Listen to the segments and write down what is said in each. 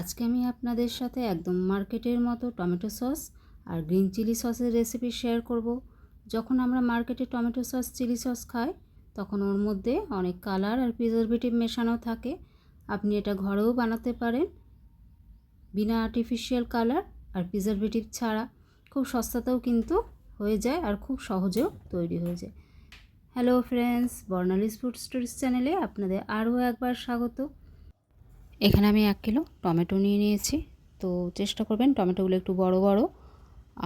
আজকে আমি আপনাদের সাথে একদম মার্কেটের মতো টমেটো সস আর গ্রিন চিলি সসের রেসিপি শেয়ার করব। যখন আমরা মার্কেটে টমেটো সস, চিলি সস খাই, তখন ওর মধ্যে অনেক কালার আর প্রিজারভেটিভ মেশানো থাকে। আপনি এটা ঘরেও বানাতে পারেন, বিনা আর্টিফিশিয়াল কালার আর প্রিজারভেটিভ ছাড়া। খুব সস্তাতেও কিন্তু হয়ে যায় আর খুব সহজেও তৈরি হয়ে যায়। Hello friends Barnali's food stories চ্যানেলে আপনাদের আরও একবার স্বাগত। এখানে আমি এক কিলো টমেটো নিয়ে নিয়েছি। তো চেষ্টা করবেন টমেটোগুলো একটু বড় বড়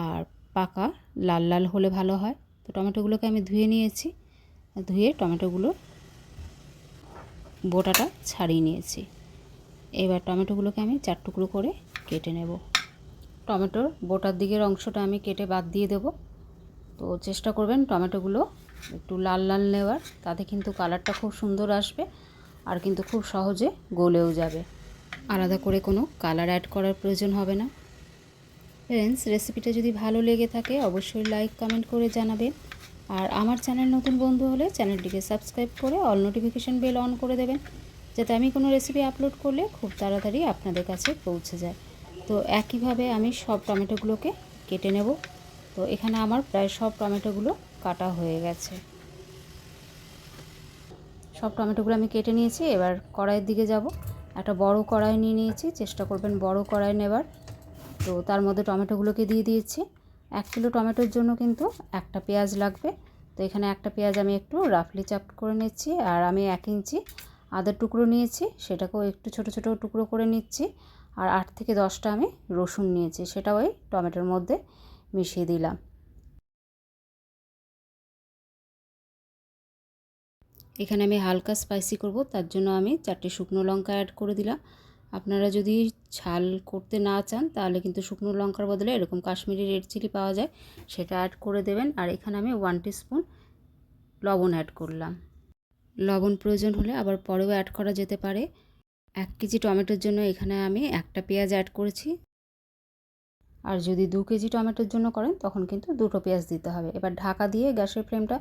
আর পাকা, লাল লাল হলে ভালো হয়। তো টমেটোগুলোকে আমি ধুয়ে নিয়েছি। ধুয়ে টমেটোগুলো বোটাটা ছাড়িয়ে নিয়েছি। এবার টমেটোগুলোকে আমি চার টুকরো করে কেটে নেব। টমেটোর বোটার দিকের অংশটা আমি কেটে বাদ দিয়ে দেব। তো চেষ্টা করবেন টমেটোগুলো একটু লাল লাল নেওয়ার, তাতে কিন্তু কালারটা খুব সুন্দর আসবে। আর কিন্তু খুব সহজে গলেও যাবে। আলাদা করে কোনো কালার অ্যাড করার প্রয়োজন হবে না। ফ্রেন্ডস রেসিপিটা যদি ভালো লেগে থাকে, অবশ্যই লাইক কমেন্ট করে জানাবেন। আর আমার চ্যানেল নতুন বন্ধু হলে চ্যানেলটিকে সাবস্ক্রাইব করে অল নোটিফিকেশান বেল অন করে দেবেন, যাতে আমি কোনো রেসিপি আপলোড করলে খুব তাড়াতাড়ি আপনাদের কাছে পৌঁছে যায়। তো একইভাবে আমি সব টমেটোগুলোকে কেটে নেব। তো এখানে আমার প্রায় সব টমেটোগুলো কাটা হয়ে গেছে। সব টমেটোগুলো আমি কেটে নিয়েছি, এবার কড়াইয়ের দিকে যাব। একটা বড় কড়াই নিয়ে নিয়েছি, চেষ্টা করবেন বড় কড়াই নেবার। তো তার মধ্যে টমেটোগুলোকে দিয়ে দিয়েছি। এক কিলো টমেটোর জন্য কিন্তু একটা পেঁয়াজ লাগবে। তো এখানে একটা পেঁয়াজ আমি একটু রাফলি চাপ করে নিচ্ছি, আর আমি এক ইঞ্চি আদার টুকরো নিয়েছি, সেটাকেও একটু ছোট ছোট টুকরো করে নিচ্ছি। আর আট থেকে দশটা আমি রসুন নিয়েছি সেটা ওই টমেটোর মধ্যে মিশিয়ে দিলাম। এখানে আমি হালকা স্পাইসি করব, তার জন্য আমি চারটে শুকনো লঙ্কা অ্যাড করে দিলাম। আপনারা যদি ঝাল করতে না চান, তাহলে কিন্তু শুকনো লঙ্কার বদলে এরকম কাশ্মীরি রেড চিলি পাওয়া যায়, সেটা অ্যাড করে দেবেন। আর এখানে আমি ওয়ান স্পুন লবণ অ্যাড করলাম। লবণ প্রয়োজন হলে আবার পরেও অ্যাড করা যেতে পারে। এক কেজি টমেটোর জন্য এখানে আমি একটা পেঁয়াজ অ্যাড করেছি। আর যদি দু কেজি টমেটোর জন্য করেন, তখন কিন্তু দুটো পেঁয়াজ দিতে হবে। এবার ঢাকা দিয়ে গ্যাসের ফ্লেমটা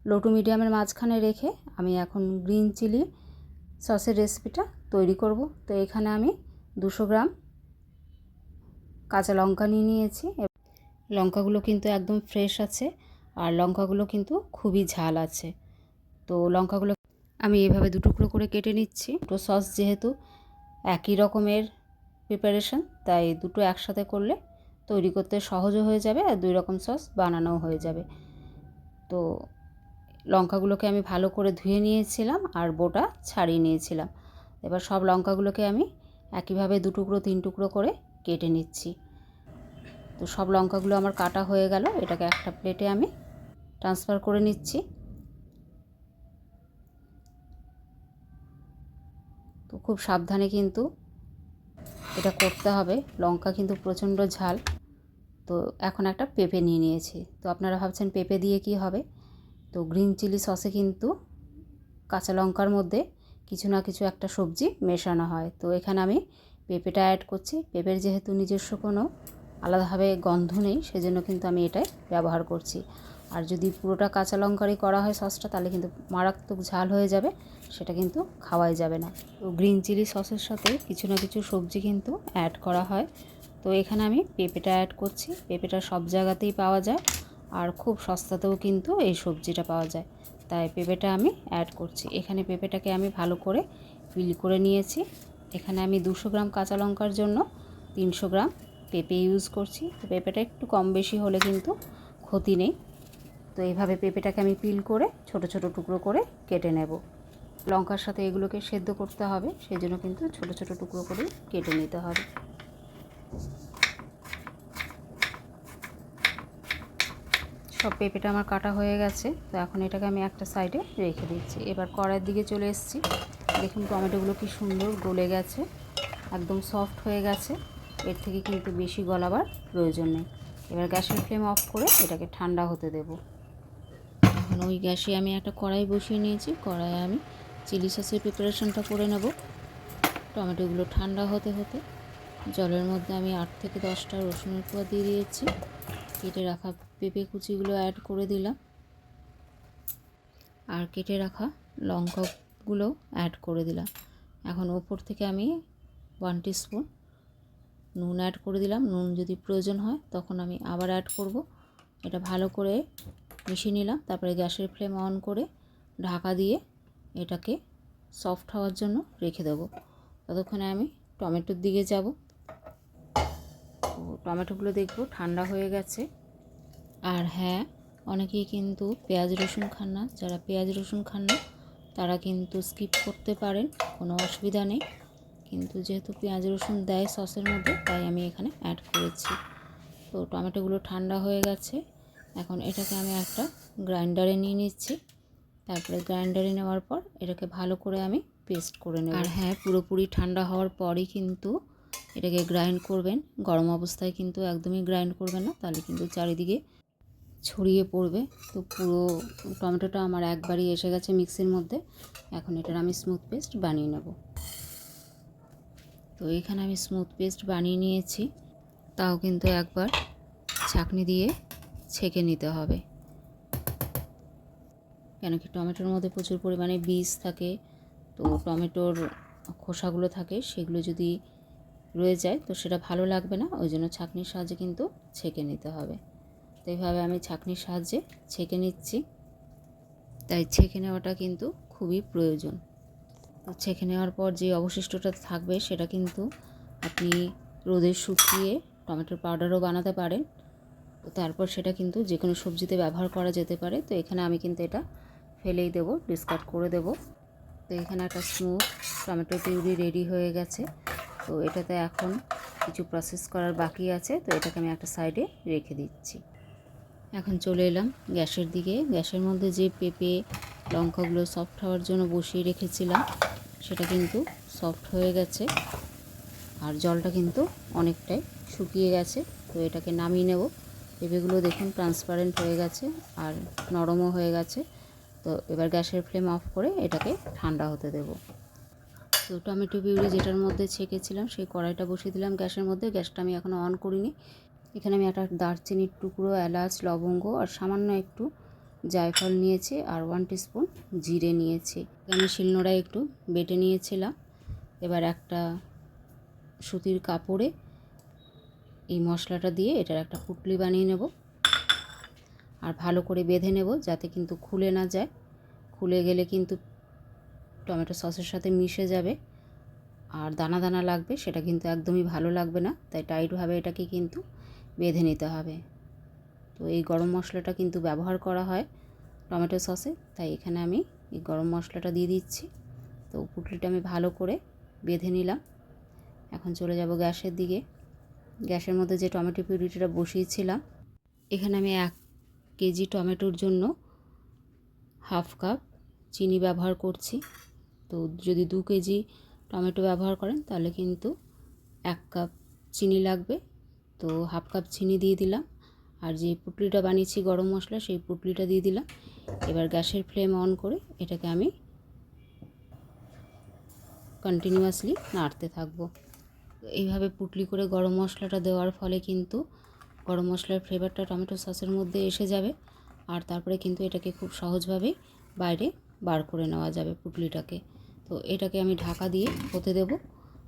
লো টু মিডিয়ামের মাঝখানে রেখে আমি এখন গ্রিন চিলি সসের রেসিপিটা তৈরি করব। তো এখানে আমি দুশো গ্রাম কাঁচা লঙ্কা নিয়ে নিয়েছি। লঙ্কাগুলো কিন্তু একদম ফ্রেশ আছে আর লঙ্কাগুলো কিন্তু খুবই ঝাল আছে। তো লঙ্কাগুলো আমি এভাবে দুটুকরো করে কেটে নিচ্ছি। দুটো সস যেহেতু একই রকমের প্রিপারেশন তাই দুটো একসাথে করলে তৈরি করতে সহজও হয়ে যাবে আর দুই রকম সস বানানোও হয়ে যাবে। তো লঙ্কাগুলোকে আমি ভালো করে ধুয়ে নিয়েছিলাম আর বোটা ছাড়িয়ে নিয়েছিলাম। এবার সব লঙ্কাগুলোকে আমি একইভাবে দু টুকরো, তিন টুকরো করে কেটে নিচ্ছি। তো সব লঙ্কাগুলো আমার কাটা হয়ে গেল, এটাকে একটা প্লেটে আমি ট্রান্সফার করে নিচ্ছি। তো খুব সাবধানে কিন্তু এটা করতে হবে, লঙ্কা কিন্তু প্রচণ্ড ঝাল। তো এখন একটা পেঁপে নিয়ে নিয়েছি। তো আপনারা ভাবছেন পেঁপে দিয়ে কি হবে? তো গ্রিন চিলি সসে কিন্তু কাঁচা লঙ্কার মধ্যে কিছু না কিছু একটা সবজি মেশানো হয়। তো এখানে আমি পেঁপেটা অ্যাড করছি। পেঁপের যেহেতু নিজস্ব কোনো আলাদাভাবে গন্ধ নেই, সেজন্য কিন্তু আমি এটাই ব্যবহার করছি। আর যদি পুরোটা কাঁচা লঙ্কারই করা হয় সসটা, তাহলে কিন্তু মারাত্মক ঝাল হয়ে যাবে, সেটা কিন্তু খাওয়াই যাবে না। তো গ্রিন চিলি সসের সাথে কিছু না কিছু সবজি কিন্তু অ্যাড করা হয়। তো এখানে আমি পেঁপেটা অ্যাড করছি। পেঁপেটা সব জায়গাতেই পাওয়া যায়। আর খুব সস্তাতেও কিন্তু এই সবজিটা পাওয়া যায়। তাই পেঁপেটা আমি অ্যাড করছি। এখানে পেঁপেটাকে আমি ভালো করে পিল করে নিয়েছি। এখানে আমি দুশো গ্রাম কাঁচা লঙ্কার জন্য তিনশো গ্রাম পেঁপে ইউজ করছি। তো পেঁপেটা একটু কম বেশি হলে কিন্তু ক্ষতি নেই। তো এইভাবে পেঁপেটাকে আমি পিল করে ছোট ছোট টুকরো করে কেটে নেব। লঙ্কার সাথে এগুলোকে সেদ্ধ করতে হবে। সেই জন্য কিন্তু ছোট ছোট টুকরো করে কেটে নিতে হবে। সব পেঁপেটা আমার কাটা হয়ে গেছে। তো এখন এটাকে আমি একটা সাইডে রেখে দিচ্ছি। এবার কড়াইয়ের দিকে চলে এসেছি। দেখুন টমেটোগুলো কি সুন্দর গলে গেছে, একদম সফট হয়ে গেছে। এর থেকে কিন্তু বেশি গলাবার প্রয়োজন নেই। এবার গ্যাসের ফ্লেম অফ করে এটাকে ঠান্ডা হতে দেব। এখন ওই গ্যাসে আমি একটা কড়াই বসিয়ে নিয়েছি। কড়াইয়ে আমি চিলি সসের প্রিপারেশনটা করে নেব। টমেটোগুলো ঠান্ডা হতে হতে জলের মধ্যে আমি আট থেকে দশটা রসুনের কোয়া দিয়ে দিয়েছি। কেটে রাখা পেঁপে কুচিগুলো অ্যাড করে দিলাম। আর কেটে রাখা লঙ্কাগুলো অ্যাড করে দিলাম। এখন ওপর থেকে আমি ওয়ান স্পুন নুন অ্যাড করে দিলাম। নুন যদি প্রয়োজন হয় তখন আমি আবার অ্যাড করব। এটা ভালো করে মিশিয়ে নিলাম। তারপরে গ্যাসের ফ্লেম অন করে ঢাকা দিয়ে এটাকে সফট হওয়ার জন্য রেখে দেবো। ততক্ষণে আমি টমেটোর দিকে যাব। তো টমেটোগুলো দেখব ঠান্ডা হয়ে গেছে। আর হ্যাঁ অনেকেই কিন্তু পেঁয়াজ রসুন খান না। যারা পেঁয়াজ রসুন খান না, তারা কিন্তু স্কিপ করতে পারেন, কোনো অসুবিধা নেই। কিন্তু যেহেতু পেঁয়াজ রসুন দেয় সসের মধ্যে, তাই আমি এখানে অ্যাড করেছি। তো টমেটোগুলো ঠান্ডা হয়ে গেছে। এখন এটাকে আমি একটা গ্রাইন্ডারে নিয়ে নিচ্ছি। তারপরে গ্রাইন্ডারে নেওয়ার পর এটাকে ভালো করে আমি পেস্ট করে নেব। আর হ্যাঁ পুরোপুরি ঠান্ডা হওয়ার পরই কিন্তু এটাকে গ্রাইন্ড করবেন। গরম অবস্থায় কিন্তু একদমই গ্রাইন্ড করবেন না। তাহলে কিন্তু চারিদিকে ছড়িয়ে পড়বে। তো পুরো টমেটোটা আমার একবারই এসে গেছে মিক্সির মধ্যে। এখন এটার আমি স্মুথ পেস্ট বানিয়ে নেব। তো এখানে আমি স্মুথ পেস্ট বানিয়ে নিয়েছি। তাও কিন্তু একবার ছাঁকনি দিয়ে ছেঁকে নিতে হবে। কেন কি টমেটোর মধ্যে প্রচুর পরিমাণে বীজ থাকে। তো টমেটোর খোসাগুলো থাকে, সেগুলো যদি রয়ে যায়, তো সেটা ভালো লাগবে না। ওই জন্য ছাঁকনির সাহায্যে কিন্তু ছেঁকে নিতে হবে। তো এইভাবে আমি ছাঁকনির সাহায্যে ছেঁকে নিচ্ছি। তাই ছেঁকে নেওয়াটা কিন্তু খুবই প্রয়োজন। তো ছেঁকে নেওয়ার পর যে অবশিষ্টটা থাকবে সেটা কিন্তু আপনি রোদে শুকিয়ে টমেটোর পাউডারও বানাতে পারেন। তো তারপর সেটা কিন্তু যে কোনো সবজিতে ব্যবহার করা যেতে পারে। তো এখানে আমি কিন্তু এটা ফেলেই দেবো ডিসকার্ড করে দেব। তো এখানে একটা স্মুথ টমেটো পিউরি রেডি হয়ে গেছে। তো এটাতে এখন কিছু প্রসেস করার বাকি আছে। তো এটাকে আমি একটা সাইডে রেখে দিচ্ছি। এখন চলে এলাম গ্যাসের দিকে। গ্যাসের মধ্যে যে পেঁপে, লঙ্কাগুলো সফট হওয়ার জন্য বসিয়ে রেখেছিলাম, সেটা কিন্তু সফট হয়ে গেছে আর জলটা কিন্তু অনেকটাই শুকিয়ে গেছে। তো এটাকে নামিয়ে নেব। পেঁপেগুলো দেখুন ট্রান্সপারেন্ট হয়ে গেছে আর নরমও হয়ে গেছে। তো এবার গ্যাসের ফ্লেম অফ করে এটাকে ঠান্ডা হতে দেব। তো টমেটো পিউরি যেটার মধ্যে ছেঁকেছিলাম, সেই কড়াইটা বসিয়ে দিলাম গ্যাসের মধ্যে। গ্যাসটা আমি এখনও অন করিনি। এখানে আমি একটা দারচিনির টুকরো, এলাচ, লবঙ্গ আর সামান্য একটু জায়ফল নিয়েছি আর ওয়ান টিস্পুন জিরে নিয়েছি। আমি শিলনোড়ায় একটু বেটে নিয়েছিলাম। এবার একটা সুতির কাপড়ে এই মশলাটা দিয়ে এটার একটা পুটলি বানিয়ে নেব আর ভালো করে বেঁধে নেব যাতে কিন্তু খুলে না যায়। খুলে গেলে কিন্তু টমেটো সসের সাথে মিশে যাবে আর দানা দানা লাগবে সেটা কিন্তু একদমই ভালো লাগবে না, তাই টাইটভাবে এটাকে কিন্তু বেঁধে নিতে হবে। তো এই গরম মশলাটা কিন্তু ব্যবহার করা হয় টমেটো সসে, তাই এখানে আমি এই গরম মশলাটা দিয়ে দিচ্ছি। তো পুটলিটা আমি ভালো করে বেঁধে নিলাম। এখন চলে যাব গ্যাসের দিকে। গ্যাসের মধ্যে যে টমেটো পিউরিটা বসিয়েছিলাম, এখানে আমি এক কেজি টমেটোর জন্য হাফ কাপ চিনি ব্যবহার করছি। তো যদি দু কেজি টমেটো ব্যবহার করেন, তাহলে কিন্তু এক কাপ চিনি লাগবে। তো হাফ কাপ চিনি দিয়ে দিলাম। আর যে পুটলিটা বানিয়েছি গরম মশলা, সেই পুটলিটা দিয়ে দিলাম। এবার গ্যাসের ফ্লেম অন করে এটাকে আমি কন্টিনিউয়াসলি নাড়তে থাকব। এইভাবে পুটলি করে গরম মশলাটা দেওয়ার ফলে কিন্তু গরম মশলার ফ্লেভারটা টমেটো সসের মধ্যে এসে যাবে। আর তারপরে কিন্তু এটাকে খুব সহজভাবে বাইরে বার করে নেওয়া যাবে পুটলিটাকে। তো এটাকে আমি ঢাকা দিয়ে হতে দেব।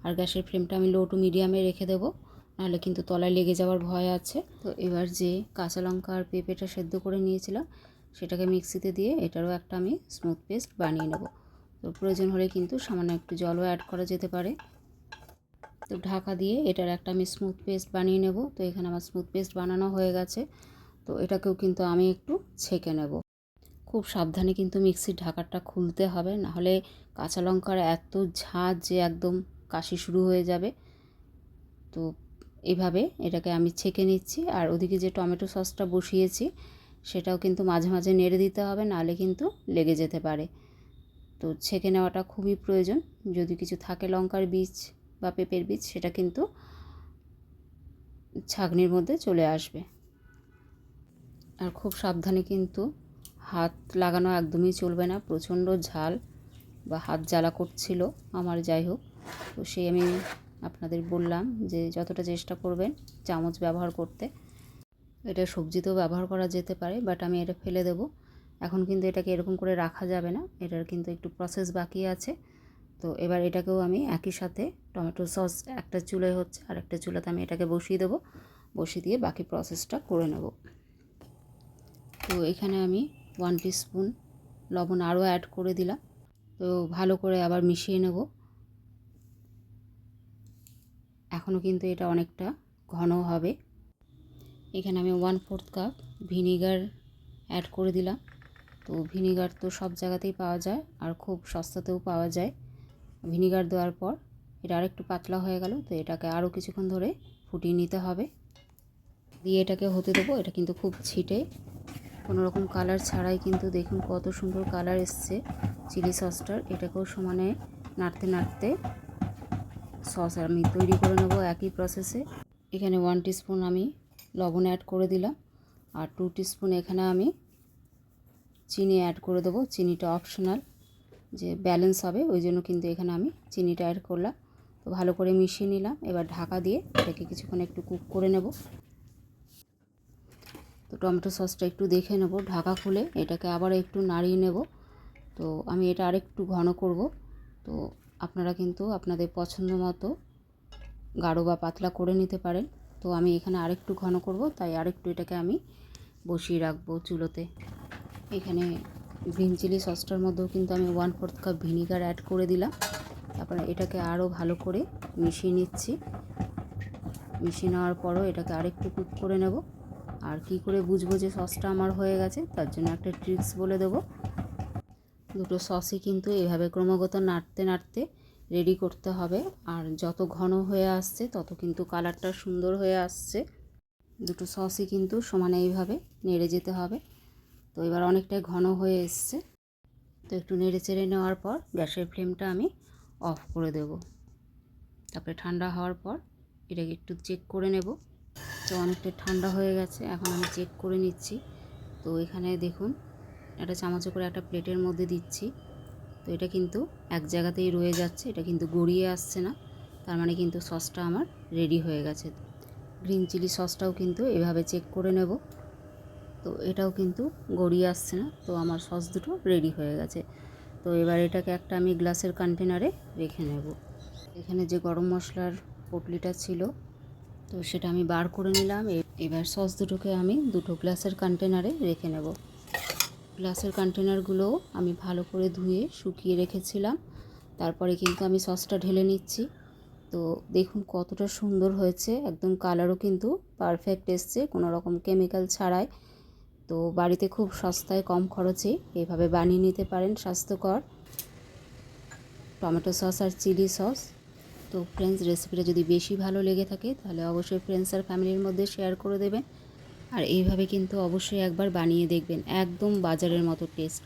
আর গ্যাসের ফ্লেমটা আমি লো টু মিডিয়ামে রেখে দেবো। নাহলে কিন্তু তলায় লেগে যাওয়ার ভয় আছে। তো এবার যে কাঁচা লঙ্কা আর পেঁপেটা সেদ্ধ করে নিয়েছিলাম, সেটাকে মিক্সিতে দিয়ে এটারও একটা আমি স্মুথ পেস্ট বানিয়ে নেব। তো প্রয়োজন হলে কিন্তু সামান্য একটু জলও অ্যাড করা যেতে পারে। তো ঢাকা দিয়ে এটার একটা আমি স্মুথ পেস্ট বানিয়ে নেব। তো এখানে আমার স্মুথ পেস্ট বানানো হয়ে গেছে। তো এটাকেও কিন্তু আমি একটু ছেঁকে নেব। খুব সাবধানে কিন্তু মিক্সির ঢাকাটা খুলতে হবে, নাহলে কাঁচা লঙ্কার এত ঝাঁজ যে একদম কাশি শুরু হয়ে যাবে। তো এভাবে এটাকে আমি ছেঁকে নিচ্ছি। আর ওদিকে যে টমেটো সসটা বসিয়েছি, সেটাও কিন্তু মাঝে মাঝে নেড়ে দিতে হবে, নাহলে কিন্তু লেগে যেতে পারে। তো ছেঁকে নেওয়াটা খুবই প্রয়োজন। যদি কিছু থাকে লঙ্কার বীজ বা পেঁপের বীজ, সেটা কিন্তু ছাগনির মধ্যে চলে আসবে। আর খুব সাবধানে কিন্তু হাত লাগানো একদমই চলবে না। প্রচণ্ড ঝাল বা হাত জ্বালা করছিল আমার যাই হোক। তো সেই আমি আপনাদের বললাম যে যতটা চেষ্টা করবেন চামচ ব্যবহার করতে। এটা সবজিতেও ব্যবহার করা যেতে পারে বাট আমি এটা ফেলে দেব। এখন কিন্তু এটাকে এরকম করে রাখা যাবে না, এটার কিন্তু একটু প্রসেস বাকি আছে। তো এবার এটাকেও আমি একই সাথে টমেটো সস, একটা চুলায় হচ্ছে আর একটা চুলাতে আমি এটাকে বসিয়ে দেবো, বসিয়ে দিয়ে বাকি প্রসেসটা করে নেব। তো এখানে আমি ওয়ান স্পুন লবণ আরও অ্যাড করে দিলাম। তো ভালো করে আবার মিশিয়ে নেব। এখনও কিন্তু এটা অনেকটা ঘন হবে। এখানে আমি one fourth cup vinegar add করে দিলাম। তো ভিনিগার তো সব জায়গাতেই পাওয়া যায় আর খুব সস্তাতেও পাওয়া যায়। ভিনিগার দেওয়ার পর এটা আরেকটু পাতলা হয়ে গেল, তো এটাকে আরও কিছুক্ষণ ধরে ফুটিয়ে নিতে হবে। দিয়ে এটাকে হতে দেবো, এটা কিন্তু খুব ছিটে। কোনো রকম কালার ছাড়াই কিন্তু দেখুন কত সুন্দর কালার এসছে। চিলি সসটার, এটাকেও সমানে নাড়তে নাড়তে সস আমি তৈরি করে নেব একই প্রসেসে এখানে ওয়ান স্পুন আমি লবণ অ্যাড করে দিলাম। আর টু স্পুন এখানে আমি চিনি অ্যাড করে দেবো। চিনিটা অপশনাল যে ব্যালেন্স হবে, ওই জন্য কিন্তু এখানে আমি চিনিটা অ্যাড করলাম। তো ভালো করে মিশিয়ে নিলাম। এবার ঢাকা দিয়ে এটাকে কিছুক্ষণ একটু কুক করে নেব। তো টমেটো সসটা একটু দেখে নেব। ঢাকা খুলে এটাকে আবার একটু নাড়িয়ে নেব। তো আমি এটা আরেকটু ঘন করব। তো আপনারা কিন্তু আপনাদের পছন্দ মতো গাঢ় বা পাতলা করে নিতে পারেন। তো আমি এখানে আরেকটু ঘন করব, তাই আরেকটু এটাকে আমি বসিয়ে রাখব চুলোতে। এখানে গ্রিন চিলি সসটার মধ্যেও কিন্তু আমি one fourth cup vinegar add করে দিলাম। তারপরে এটাকে আরও ভালো করে মিশিয়ে নিচ্ছি। মিশিয়ে নেওয়ার পরও এটাকে আরেকটু কুক করে নেব। আর কি করে বুঝব যে সসটা আমার হয়ে গেছে, তার জন্য একটা ট্রিক্স বলে দেবো। দুটো সসই কিন্তু এভাবে ক্রমাগত নাড়তে নাড়তে রেডি করতে হবে। আর যত ঘন হয়ে আসছে, তত কিন্তু কালারটা সুন্দর হয়ে আসছে। দুটো সসই কিন্তু সমানে এইভাবে নেড়ে যেতে হবে। তো এবার অনেকটাই ঘন হয়ে এসছে। তো একটু নেড়ে চেড়ে নেওয়ার পর গ্যাসের ফ্লেমটা আমি অফ করে দেব। তারপরে ঠান্ডা হওয়ার পর এটাকে একটু চেক করে নেব। তো অনেকটা ঠান্ডা হয়ে গেছে, এখন আমি চেক করে নিচ্ছি। তো এখানে দেখুন একটা চামচে করে একটা প্লেটের মধ্যে দিচ্ছি। তো এটা কিন্তু এক জায়গাতেই রয়ে যাচ্ছে, এটা কিন্তু গড়িয়ে আসছে না। তার মানে কিন্তু সসটা আমার রেডি হয়ে গেছে। গ্রিন চিলি সসটাও কিন্তু এভাবে চেক করে নেব। তো এটাও কিন্তু গড়িয়ে আসছে না, তো আমার সস দুটো রেডি হয়ে গেছে। তো এবার এটাকে একটা আমি গ্লাসের কন্টেনারে রেখে নেব। এখানে যে গরম মশলার পটলিটা ছিল, তো সেটা আমি বার করে নিলাম। এবার সস দুটোকে আমি দুটো গ্লাসের কন্টেনারে রেখে নেব। গ্লাসের কন্টেনারগুলো আমি ভালো করে ধুয়ে শুকিয়ে রেখেছিলাম। তারপরে কিন্তু আমি সসটা ঢেলে নিচ্ছি। তো দেখুন কতটা সুন্দর হয়েছে। একদম কালারও কিন্তু পারফেক্ট এসছে, কোনো রকম কেমিক্যাল ছাড়াই। তো বাড়িতে খুব সস্তায় কম খরচে এভাবে বানিয়ে নিতে পারেন, স্বাস্থ্যকর। টমেটো সস আর চিলি সস। তো ফ্রেন্ডস রেসিপিটা যদি বেশি ভালো লেগে থাকে, তাহলে অবশ্যই ফ্রেন্ডস আর ফ্যামিলির মধ্যে শেয়ার করে দেবেন। আর এইভাবে কিন্তু অবশ্যই একবার বানিয়ে দেখবেন, একদম বাজারের মতো টেস্ট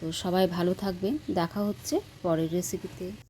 তো সবাই ভালো থাকবেন, দেখা হচ্ছে পরের রেসিপিতে